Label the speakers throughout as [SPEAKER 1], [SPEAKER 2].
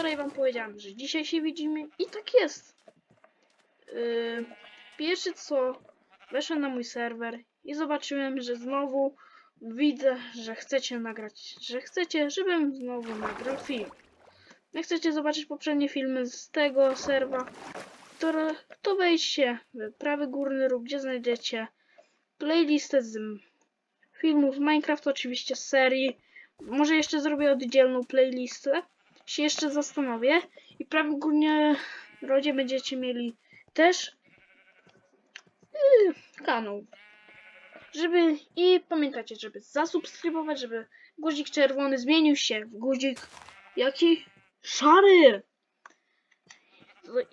[SPEAKER 1] wczoraj wam powiedziałem, że dzisiaj się widzimy i tak jest. Yy, pierwsze co, weszłem na mój serwer i zobaczyłem, że znowu widzę, że chcecie nagrać, że chcecie, żebym znowu nagrał film. Jak chcecie zobaczyć poprzednie filmy z tego serwa, to, to wejdźcie w prawy górny róg, gdzie znajdziecie playlistę z filmów Minecraft, oczywiście z serii. Może jeszcze zrobię oddzielną playlistę. Się jeszcze zastanowię. I prawie górnie rodzie będziecie mieli też yy, kanał. Żeby i pamiętajcie, żeby zasubskrybować, żeby guzik czerwony zmienił się w guzik jaki? Szary!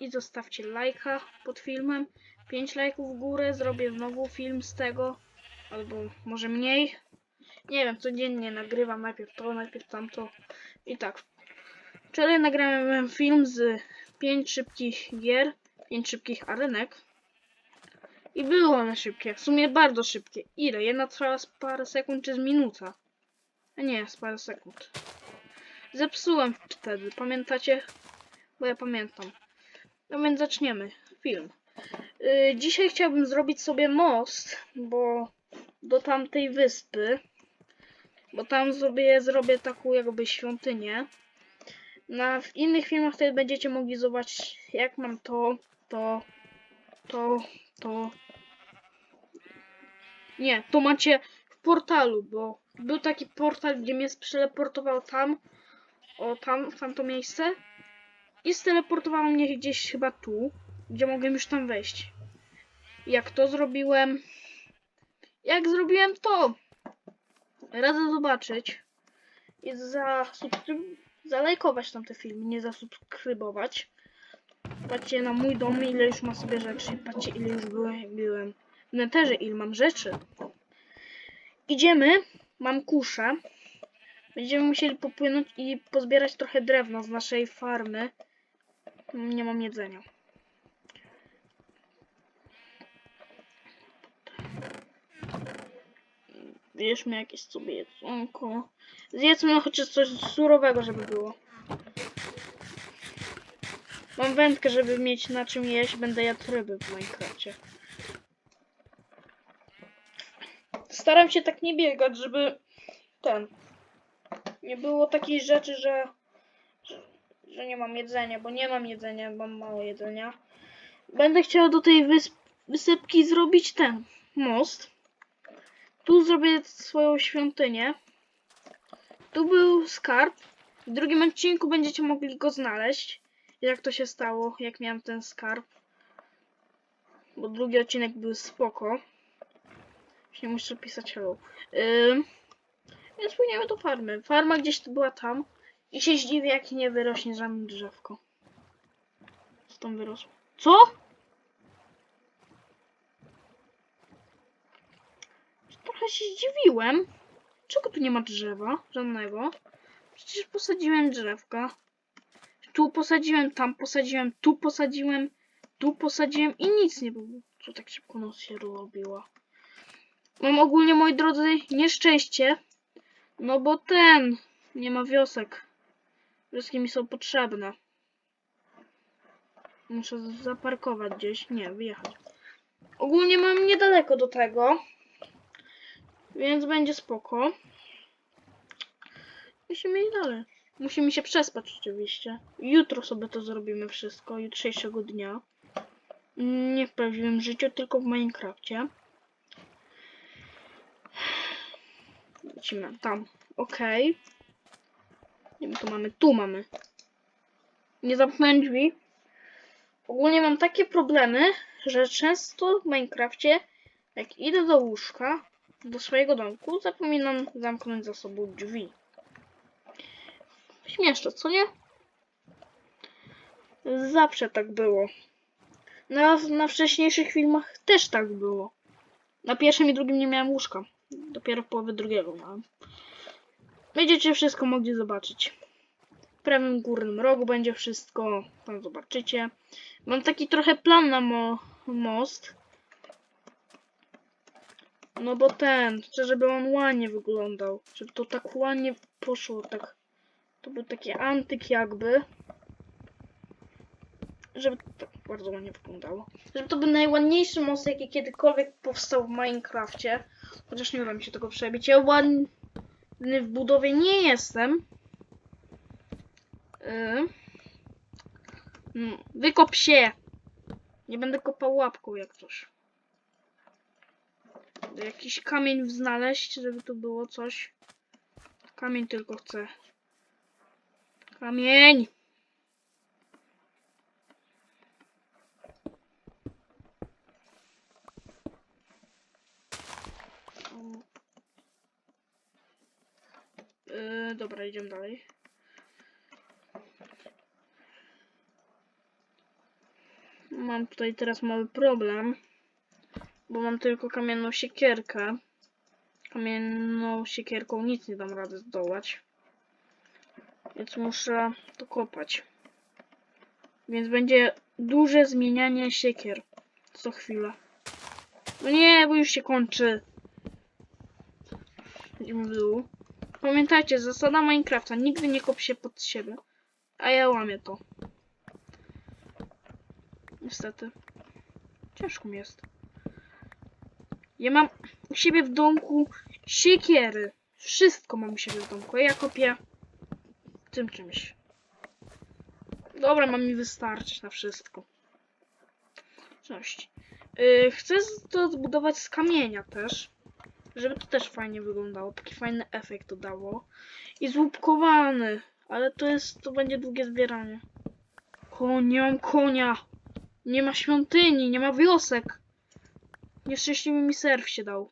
[SPEAKER 1] I zostawcie lajka pod filmem. 5 lajków w górę, zrobię znowu film z tego. Albo może mniej. Nie wiem, codziennie nagrywam najpierw to, najpierw tamto. I tak. Wczoraj nagrałem film z 5 szybkich gier, 5 szybkich arenek. I były one szybkie, w sumie bardzo szybkie. Ile? Jedna trwała z parę sekund czy z minuta? A nie, z parę sekund. Zepsułem wtedy, pamiętacie? Bo ja pamiętam. No więc zaczniemy film. Yy, dzisiaj chciałbym zrobić sobie most, bo do tamtej wyspy, bo tam sobie zrobię taką jakby świątynię. Na w innych filmach wtedy będziecie mogli zobaczyć jak mam to, to, to, to. Nie, to macie w portalu, bo był taki portal, gdzie mnie przeleportował tam, o tam, w tamto miejsce i steleportowało mnie gdzieś chyba tu, gdzie mogłem już tam wejść. Jak to zrobiłem? Jak zrobiłem to? Radzę zobaczyć i zasubskryb... zalajkować tam te filmy, nie zasubskrybować. Patrzcie na mój dom, ile już ma sobie rzeczy. Patrzcie, ile już byłem, byłem w neterze, ile mam rzeczy. Idziemy, mam kuszę. Będziemy musieli popłynąć i pozbierać trochę drewna z naszej farmy. Nie mam jedzenia. Bierzmy jakieś sobie jedzonko. Zjedzmy chociaż coś surowego, żeby było. Mam wędkę, żeby mieć na czym jeść. Będę jadł ryby w Minecrafcie. Staram się tak nie biegać, żeby ten... Nie było takiej rzeczy, że... że, nie mam jedzenia, bo nie mam jedzenia, mam mało jedzenia. Będę chciał do tej wysp, wysypki zrobić ten most. Tu zrobię swoją świątynię. Tu był skarb. W drugim odcinku będziecie mogli go znaleźć. Jak to się stało, jak miałem ten skarb. Bo drugi odcinek był spoko. Już nie muszę pisać hello. Ym, więc płyniemy do farmy. Farma gdzieś była tam. I się zdziwię, jak nie wyrośnie żadne drzewko. Co tam wyrosło? Co? Trochę się zdziwiłem. Czego tu nie ma drzewa? Żadnego. Przecież posadziłem drzewka. Tu posadziłem, tam posadziłem, tu posadziłem, tu posadziłem i nic nie było. Co tak szybko noc się robiła. Mam ogólnie, moi drodzy, nieszczęście. No bo ten nie ma wiosek. Wioski mi są potrzebne. Muszę zaparkować gdzieś. Nie, wyjechać. Ogólnie mam niedaleko do tego. Więc będzie spoko. Musimy iść dalej. Musimy się przespać oczywiście. Jutro sobie to zrobimy wszystko, jutrzejszego dnia. Nie w prawdziwym życiu, tylko w Minecrafcie. Lecimy tam. Okej. Nie wiem, tu mamy, tu mamy. Nie zamknąłem drzwi. Ogólnie mam takie problemy, że często w Minecrafcie, jak idę do łóżka, do swojego domku, zapominam zamknąć za sobą drzwi. Śmieszne, co nie? Zawsze tak było. Na, na wcześniejszych filmach też tak było. Na pierwszym i drugim nie miałem łóżka. Dopiero w połowie drugiego miałem. Będziecie wszystko mogli zobaczyć. W prawym górnym rogu będzie wszystko. Tam zobaczycie. Mam taki trochę plan na mo most. No bo ten, chcę, żeby on ładnie wyglądał. Żeby to tak ładnie poszło, tak. To był taki antyk jakby. żeby to tak bardzo ładnie wyglądało. Żeby to był najładniejszy most, jaki kiedykolwiek powstał w Minecrafcie. Chociaż nie uda mi się tego przebić. Ja ładny w budowie nie jestem. Yy. Wykop się! Nie będę kopał łapką jak coś. Jakiś kamień znaleźć, żeby tu było coś. Kamień tylko chcę. Kamień! Yy, dobra, idziemy dalej. Mam tutaj teraz mały problem, bo mam tylko kamienną siekierkę. Kamienną siekierką nic nie dam rady zdołać. Więc muszę to kopać. Więc będzie duże zmienianie siekier co chwilę. No nie, bo już się kończy. Idziemy w dół. Pamiętajcie, zasada Minecrafta. Nigdy nie kop się pod siebie. A ja łamię to. Niestety. Ciężko mi jest. Ja mam u siebie w domku siekiery. Wszystko mam u siebie w domku. Ja kopię tym czymś. Dobra, mam mi wystarczyć na wszystko. Cześć. Yy, chcę to zbudować z kamienia też. Żeby to też fajnie wyglądało. Taki fajny efekt to dało. I złupkowany. Ale to jest, to będzie długie zbieranie. O, nie mam konia. Nie ma świątyni, nie ma wiosek. Nieszczęśliwy mi serw się dał.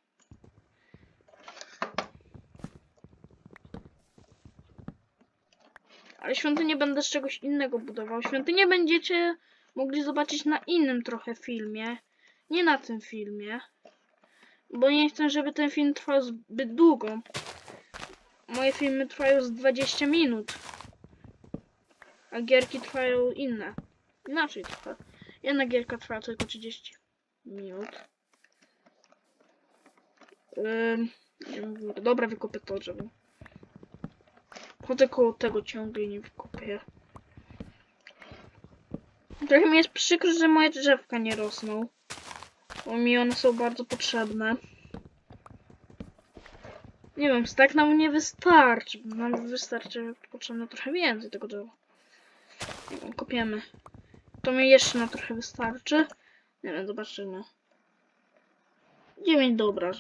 [SPEAKER 1] Ale świątynię będę z czegoś innego budował. Świątynię będziecie mogli zobaczyć na innym trochę filmie. Nie na tym filmie. Bo nie chcę, żeby ten film trwał zbyt długo. Moje filmy trwają z 20 minut. A gierki trwają inne. Inaczej trochę. Jedna gierka trwa tylko 30 minut. Górę. Dobra, wykopię to drzewo. Chodzę koło tego ciągle nie wykopię. Trochę mi jest przykro, że moje drzewka nie rosną. Bo mi one są bardzo potrzebne. Nie wiem, tak nam nie wystarczy. Nam wystarczy potrzebne trochę więcej tego drzewa. Nie wiem, kopiemy. To mi jeszcze na trochę wystarczy. Nie wiem, zobaczymy. 9 dobra.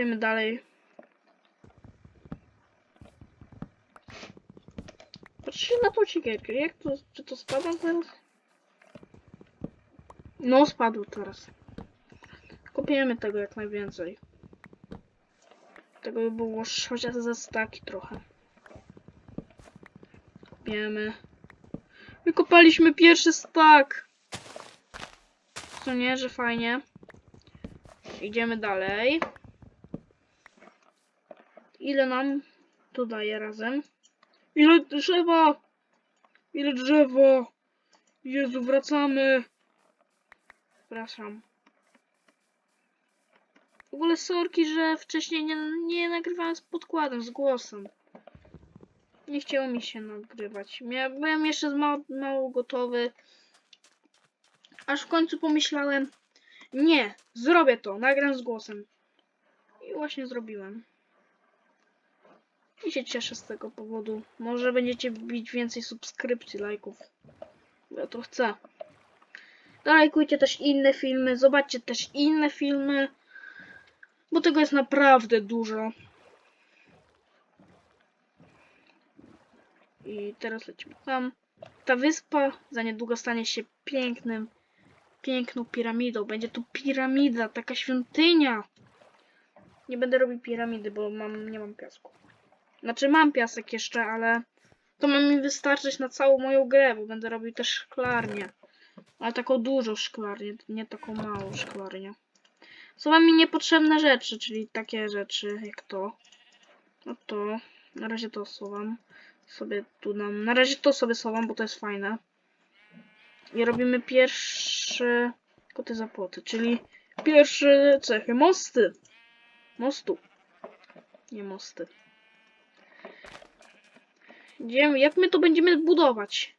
[SPEAKER 1] Kopiemy dalej. Patrzcie na tą siekierkę. Jak to, czy to spada teraz? No, spadł teraz. Kopiemy tego jak najwięcej. Tego by było chociaż za staki trochę. Kopiemy. Wykopaliśmy pierwszy stak. Co nie, że fajnie. Idziemy dalej. Ile nam to daje razem? Ile drzewa? Ile drzewa? Jezu, wracamy. Przepraszam. W ogóle sorki, że wcześniej nie, nie nagrywałem z podkładem, z głosem. Nie chciało mi się nagrywać. Mia, byłem jeszcze mało, mało gotowy. Aż w końcu pomyślałem, nie, zrobię to, nagram z głosem. I właśnie zrobiłem. I się cieszę z tego powodu. Może będziecie bić więcej subskrypcji, lajków. Ja to chcę. Lajkujcie też inne filmy, zobaczcie też inne filmy. Bo tego jest naprawdę dużo. I teraz lecimy tam. Ta wyspa za niedługo stanie się pięknym, piękną piramidą. Będzie tu piramida, taka świątynia. Nie będę robił piramidy, bo mam, nie mam piasku. Znaczy mam piasek jeszcze, ale to ma mi wystarczyć na całą moją grę, bo będę robił też szklarnię. Ale taką dużą szklarnię, nie taką małą szklarnię. Są mi niepotrzebne rzeczy, czyli takie rzeczy jak to. No to, na razie to suwam. Sobie tu dam, na razie to sobie suwam, bo to jest fajne. I robimy pierwsze koty za płoty, czyli pierwsze cechy, mosty. Mostu. Nie mosty. Idziemy, jak my to będziemy budować?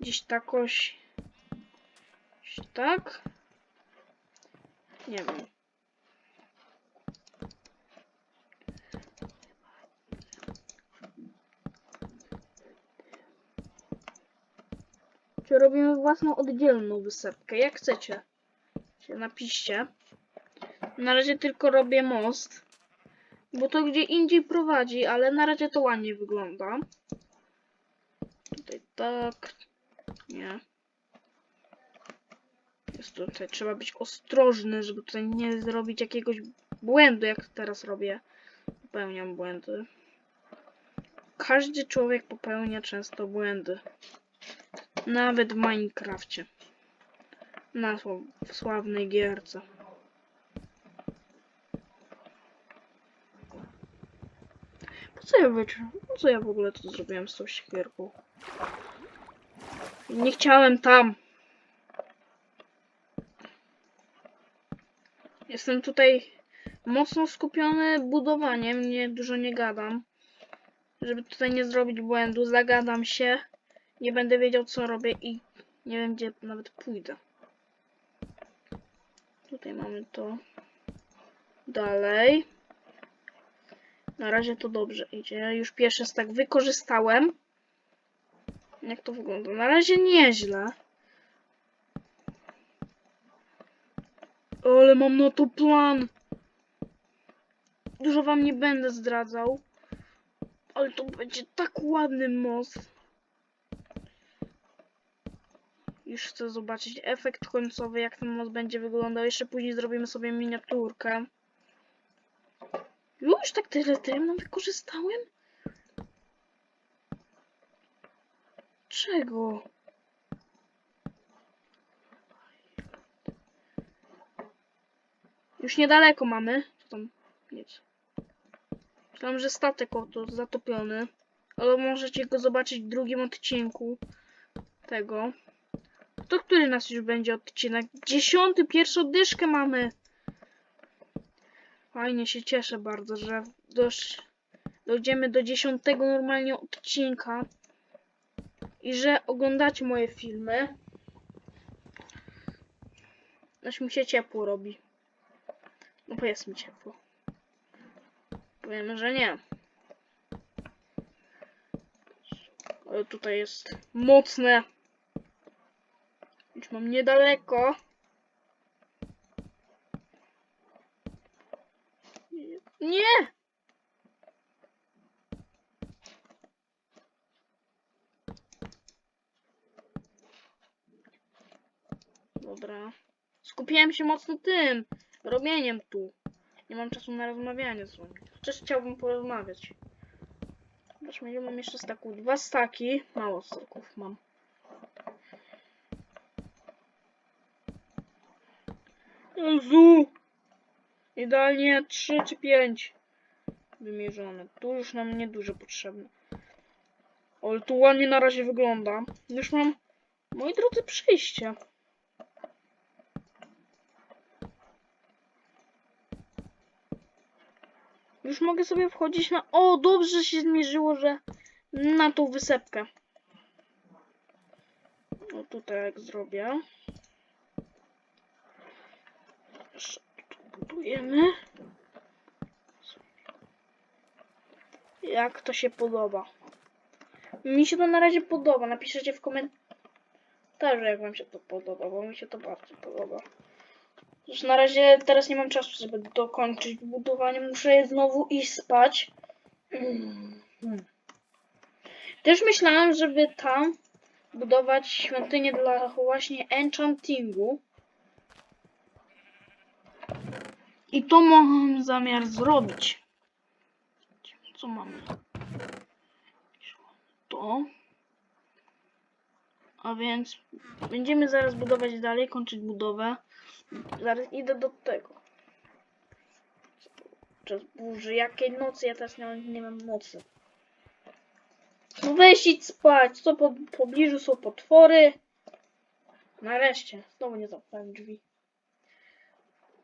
[SPEAKER 1] Gdzieś takoś... Gdzieś tak? Nie wiem. Czy robimy własną oddzielną wysepkę? Jak chcecie. Się napiszcie. Na razie tylko robię most. Bo to gdzie indziej prowadzi, ale na razie to ładnie wygląda. Tak. Nie. Jest tutaj, trzeba być ostrożny, żeby tutaj nie zrobić jakiegoś błędu, jak teraz robię. Popełniam błędy. Każdy człowiek popełnia często błędy. Nawet w Minecrafcie. Na w sławnej gierce. Po co ja? Po co ja w ogóle to zrobiłem z tą siekierką? Nie chciałem tam. Jestem tutaj mocno skupiony budowaniem, nie dużo nie gadam. Żeby tutaj nie zrobić błędu, zagadam się, nie będę wiedział co robię i nie wiem gdzie nawet pójdę. Tutaj mamy to. Dalej. Na razie to dobrze idzie. Już pierwszy tak wykorzystałem. Jak to wygląda? Na razie nieźle. Ale mam na to plan. Dużo wam nie będę zdradzał. Ale to będzie tak ładny most. Już chcę zobaczyć efekt końcowy, jak ten most będzie wyglądał. Jeszcze później zrobimy sobie miniaturkę. Już tak tyle drewna wykorzystałem? Czego? Już niedaleko mamy. Co tam? Nic. Myślałem, że statek oto zatopiony. Ale możecie go zobaczyć w drugim odcinku tego. To który nas już będzie odcinek? Dziesiąty, pierwszą dyszkę mamy. Fajnie się cieszę bardzo, że dojdziemy do dziesiątego normalnie odcinka. I że oglądacie moje filmy. Aż mi się ciepło robi. No bo jest mi ciepło. Powiemy, że nie. Ale tutaj jest mocne. Już mam niedaleko. Nie! Dobra. Skupiłem się mocno tym robieniem tu. Nie mam czasu na rozmawianie z wami. Chociaż chciałbym porozmawiać. Zobaczmy, ile mam jeszcze staków. Dwa staki. Mało staków mam. Jezu! Idealnie 3 czy 5 wymierzone. Tu już nam nieduże potrzebne. Ale tu ładnie na razie wygląda. Już mam, moi drodzy, przejście. Już mogę sobie wchodzić na... O, dobrze się zmierzyło, że na tą wysepkę. No tutaj jak zrobię. Jeszcze tu budujemy. Jak to się podoba? Mi się to na razie podoba. Napiszecie w komentarzu, jak wam się to podoba, bo mi się to bardzo podoba. Już na razie teraz nie mam czasu, żeby dokończyć budowanie. Muszę znowu iść spać. Mm. Też myślałem, żeby tam budować świątynię dla właśnie enchantingu. I to mam zamiar zrobić. Co mamy? To. A więc będziemy zaraz budować dalej, kończyć budowę. Zaraz idę do tego. Czas burzy. Jakiej nocy? Ja teraz nie mam, nie mam nocy. No weź idź spać. Co po pobliżu są potwory? Nareszcie. Znowu nie zamknąłem drzwi.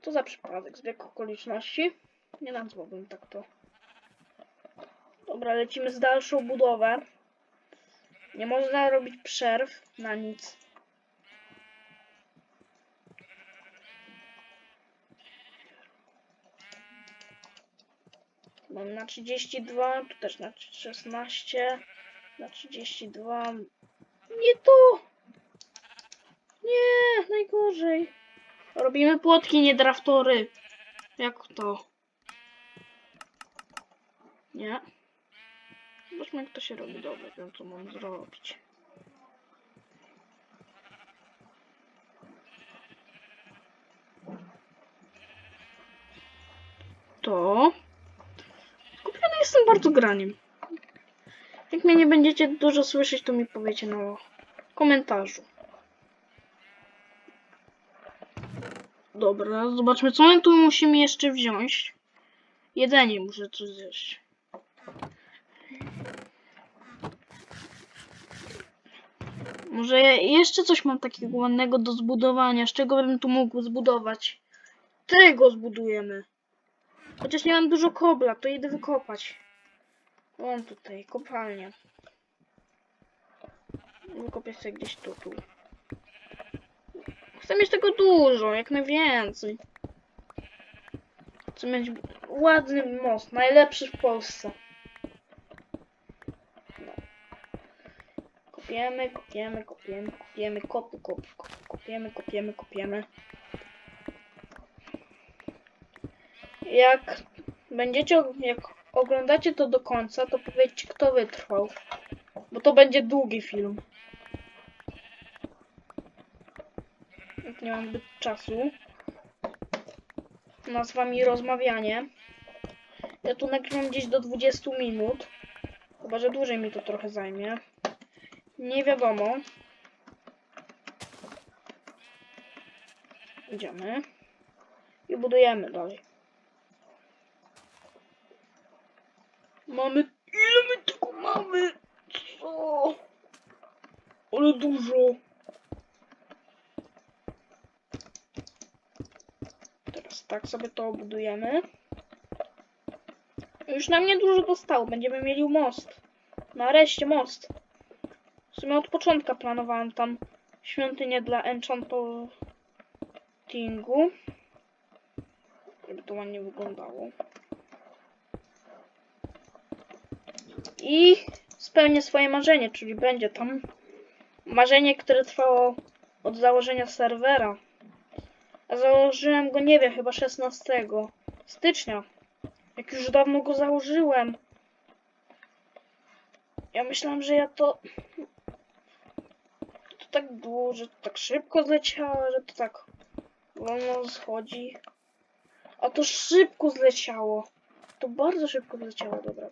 [SPEAKER 1] To za przypadek, zbieg okoliczności. Nie nazwałbym tak to. Dobra, lecimy z dalszą budowę. Nie można robić przerw na nic. Mam na 32, tu też na 16, na 32. Nie to! Nie, najgorzej. Robimy płotki, nie draftory. Jak to? Nie. Zobaczmy jak to się robi. Dobra, wiem co mam zrobić. To. Jestem bardzo graniem. Jak mnie nie będziecie dużo słyszeć, to mi powiecie na komentarzu. Dobra, zobaczmy co my tu musimy jeszcze wziąć. Jedzenie muszę coś zjeść. Może jeszcze coś mam takiego ładnego do zbudowania. Z czego bym tu mógł zbudować? Tego zbudujemy. Chociaż nie mam dużo kobla, to idę wykopać. Mam tutaj kopalnię. Wykopię sobie gdzieś tu, tu. Chcę mieć tego dużo, jak najwięcej. Chcę mieć ładny most, najlepszy w Polsce. Kopiemy, kopiemy, kopiemy, kopiemy, kopy, kopiemy, kopiemy, kopiemy. Jak będziecie, jak oglądacie to do końca, to powiedzcie, kto wytrwał. Bo to będzie długi film. Nie mam zbyt czasu na z wami rozmawianie. Ja tu nagrywam gdzieś do 20 minut. Chyba, że dłużej mi to trochę zajmie. Nie wiadomo. Idziemy. I budujemy dalej. Mamy... Ile my tylko mamy? Co? Ale dużo. Teraz tak sobie to budujemy. Już nam niedużo zostało. Będziemy mieli most. Nareszcie most. W sumie od początku planowałem tam świątynię dla enchantingu. Żeby to ładnie wyglądało. I spełnię swoje marzenie, czyli będzie tam marzenie, które trwało od założenia serwera. A założyłem go, nie wiem, chyba 16 stycznia. Jak już dawno go założyłem. Ja myślałem, że ja to... To tak było, że to tak szybko zleciało, że to tak wolno schodzi. A to szybko zleciało. To bardzo szybko zleciało, dobra.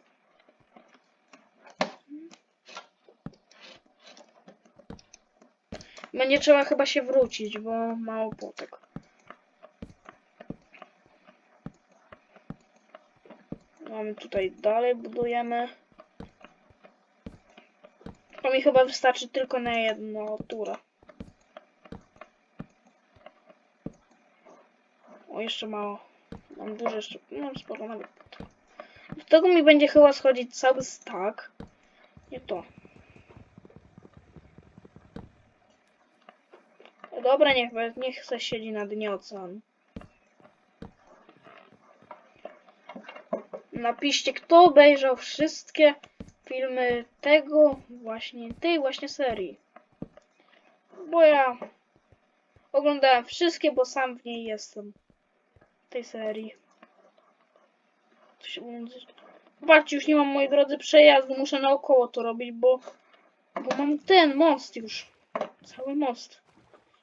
[SPEAKER 1] Będzie trzeba chyba się wrócić, bo mało płotek. Mamy tutaj dalej, budujemy. To mi chyba wystarczy tylko na jedno turę. O, jeszcze mało. Mam dużo jeszcze, mam sporo nawet. Do tego mi będzie chyba schodzić cały stack. Nie to. No Dobra, niech, niech se siedzi na dnie oceanu. Napiszcie, kto obejrzał wszystkie filmy tego właśnie, tej właśnie serii. Bo ja oglądałem wszystkie, bo sam w niej jestem. Tej serii. Zobaczcie, już nie mam, moi drodzy, przejazdu. Muszę naokoło to robić, bo, bo mam ten most już. Cały most.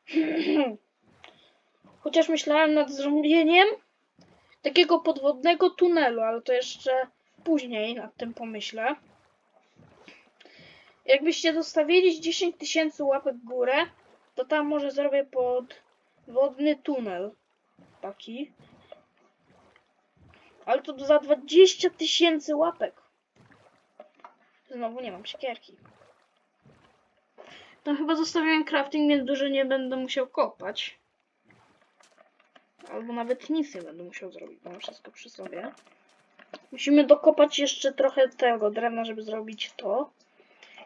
[SPEAKER 1] Chociaż myślałem nad zrobieniem takiego podwodnego tunelu, ale to jeszcze później nad tym pomyślę. Jakbyście dostawili 10 tysięcy łapek w górę, to tam może zrobię podwodny tunel. Taki. Ale to za 20 tysięcy łapek. Znowu nie mam siekierki. Tam chyba zostawiłem crafting, więc dużo nie będę musiał kopać. Albo nawet nic nie będę musiał zrobić, bo mam wszystko przy sobie. Musimy dokopać jeszcze trochę tego drewna, żeby zrobić to.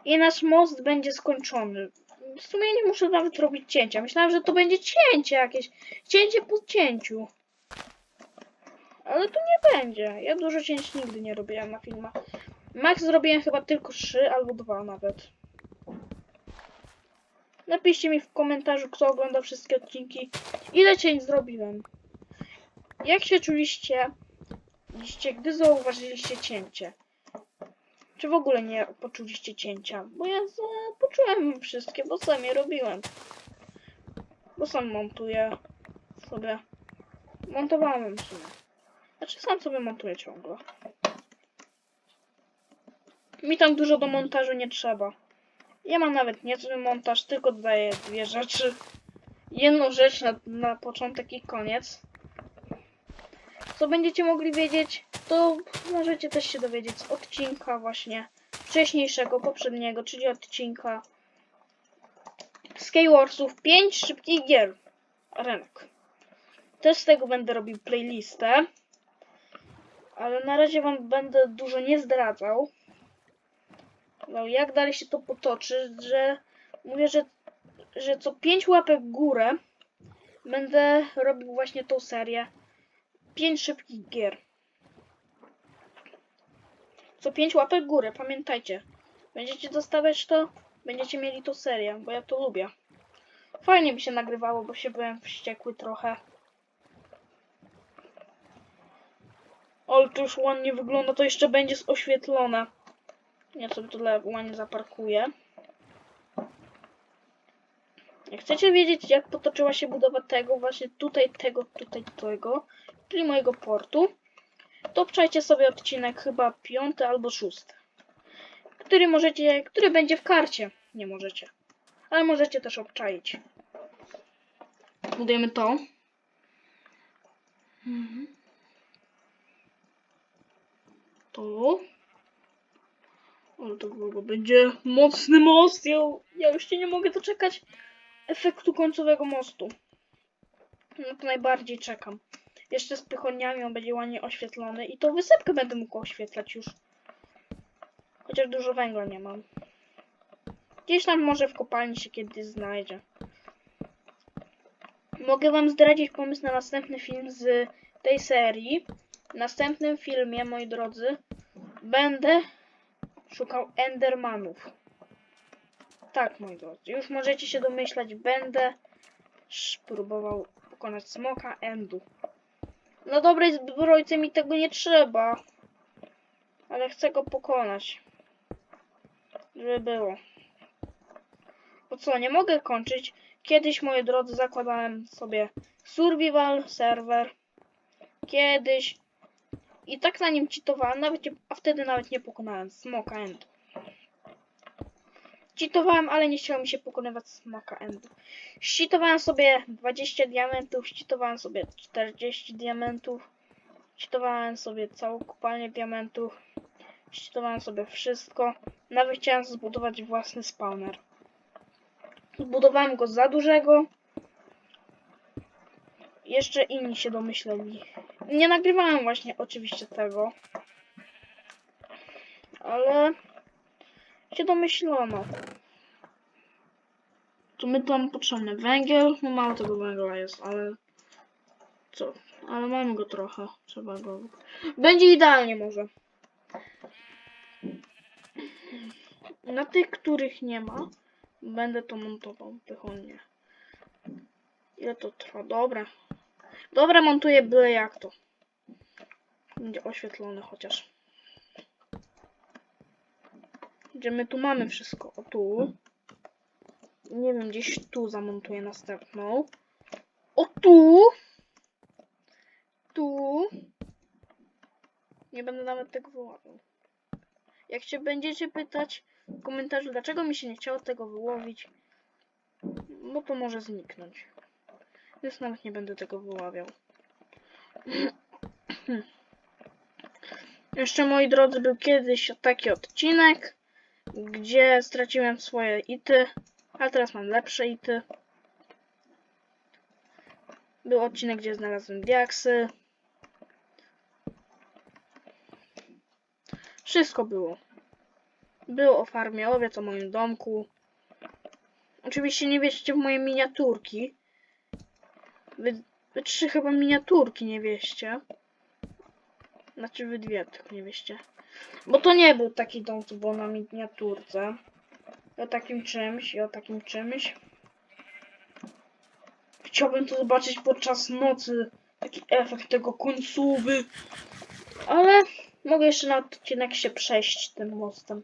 [SPEAKER 1] i nasz most będzie skończony. W sumie nie muszę nawet robić cięcia. Myślałem, że to będzie cięcie jakieś. Cięcie po cięciu. Ale to nie będzie. Ja dużo cięć nigdy nie robiłem na filmach. Max zrobiłem chyba tylko 3 albo 2 nawet. Napiszcie mi w komentarzu, kto ogląda wszystkie odcinki. Ile cięć zrobiłem. Jak się czuliście, gdy zauważyliście cięcie? Czy w ogóle nie poczuliście cięcia? Bo ja poczułem wszystkie, bo sam je robiłem. Bo sam montuję sobie. Montowałem w sumie. Znaczy sam sobie montuję ciągle. Mi tam dużo do montażu nie trzeba. Ja mam nawet niezły montaż, tylko dodaję dwie rzeczy. Jedną rzecz na, na początek i koniec. Co będziecie mogli wiedzieć, to możecie też się dowiedzieć z odcinka właśnie wcześniejszego, poprzedniego, czyli odcinka Skywarsów 5 szybkich gier. Rynek. Też z tego będę robił playlistę. Ale na razie wam będę dużo nie zdradzał. No, jak dalej się to potoczy, że mówię, że, że co 5 łapek górę będę robił właśnie tą serię 5 szybkich gier. Co 5 łapek górę, pamiętajcie. Będziecie dostawać to, będziecie mieli tą serię, bo ja to lubię. Fajnie mi się nagrywało, bo się byłem wściekły trochę. Ale to już ładnie wygląda, to jeszcze będzie oświetlone. Ja sobie dla ładnie zaparkuję. Jak chcecie wiedzieć, jak potoczyła się budowa tego, właśnie tutaj, tego, tutaj, tego, czyli mojego portu, to obczajcie sobie odcinek chyba piąty albo szósty, który możecie, który będzie w karcie. Nie możecie, ale możecie też obczaić. Budujemy to. Mhm. To. Ale to chyba będzie mocny most. Ja, już się nie mogę doczekać efektu końcowego mostu. No to najbardziej czekam. Jeszcze z pychoniami on będzie ładnie oświetlony i tą wysepkę będę mógł oświetlać już. Chociaż dużo węgla nie mam. Gdzieś tam może w kopalni się kiedyś znajdzie. Mogę wam zdradzić pomysł na następny film z tej serii. W następnym filmie, moi drodzy, będę szukał Endermanów. Tak, moi drodzy, już możecie się domyślać, będę próbował pokonać smoka Endu. Na dobrej zbrojce mi tego nie trzeba, ale chcę go pokonać. Żeby było. Bo co, nie mogę kończyć. Kiedyś, moi drodzy, zakładałem sobie survival serwer. Kiedyś. I tak na nim cheatowałem, nawet nie, a wtedy nawet nie pokonałem smoka Endu. Cheatowałem, ale nie chciało mi się pokonywać smoka Endu. Cheatowałem sobie 20 diamentów, cheatowałem sobie 40 diamentów, cheatowałem sobie całą kopalnię diamentów, cheatowałem sobie wszystko. Nawet chciałem zbudować własny spawner. Zbudowałem go za dużego. Jeszcze inni się domyśleli. Nie nagrywałem właśnie oczywiście tego. Ale się domyślono. To my tu mamy potrzebny węgiel. No mało tego węgla jest, ale co? Ale mamy go trochę. Trzeba go. Będzie idealnie może. Na tych, których nie ma, będę to montował pychonnie. Ile to trwa? Dobra. Dobra, montuję byle jak to. Będzie oświetlone chociaż. Gdzie my tu mamy wszystko? O tu. Nie wiem, gdzieś tu zamontuję następną. O tu. Tu. Nie będę nawet tego wyławiał. Jak się będziecie pytać w komentarzu, dlaczego mi się nie chciało tego wyłowić, bo to może zniknąć. Więc nawet nie będę tego wyławiał. Jeszcze, moi drodzy, był kiedyś taki odcinek, gdzie straciłem swoje ity, a teraz mam lepsze ity. Był odcinek, gdzie znalazłem diaksy. Wszystko było. Było o farmie owiec, o moim domku. Oczywiście nie wieście w moje miniaturki. Wy, wy trzy chyba miniaturki nie wieście. Znaczy wy dwie tylko nie wieście. Bo to nie był taki dom, co było na miniaturce. I o takim czymś, i o takim czymś. Chciałbym to zobaczyć podczas nocy. Taki efekt tego końcowy. Ale mogę jeszcze na odcinek się przejść tym mostem.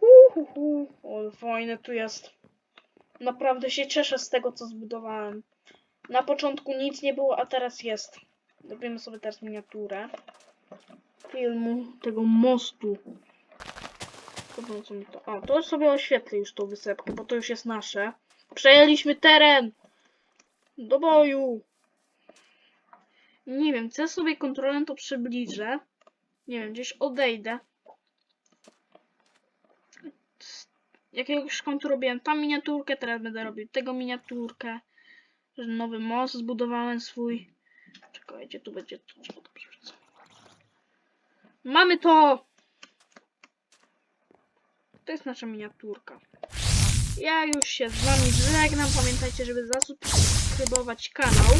[SPEAKER 1] Uhuhu. O, fajne tu jest. Naprawdę się cieszę z tego, co zbudowałem. Na początku nic nie było, a teraz jest. Robimy sobie teraz miniaturę filmu tego mostu. Co. A, to sobie oświetlę już tą wysepkę, bo to już jest nasze. Przejęliśmy teren! Do boju! Nie wiem, chcę sobie kontrolę to przybliżę. Nie wiem, gdzieś odejdę. Jakiegoś kątu robiłem tam miniaturkę, teraz będę robił tego miniaturkę. Nowy most zbudowałem swój. Czekajcie, tu będzie to. Mamy to! To jest nasza miniaturka. Ja już się z wami żegnam. Pamiętajcie, żeby zasubskrybować kanał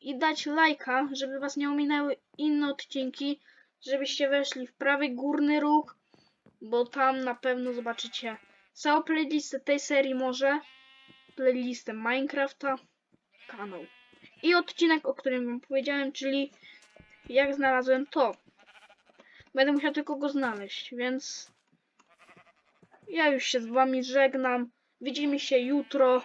[SPEAKER 1] i dać lajka, żeby was nie ominęły inne odcinki, żebyście weszli w prawy górny róg, bo tam na pewno zobaczycie całą playlistę tej serii może, playlistę Minecrafta, kanał i odcinek, o którym wam powiedziałem, czyli jak znalazłem to. Będę musiał tylko go znaleźć, więc ja już się z wami żegnam. Widzimy się jutro.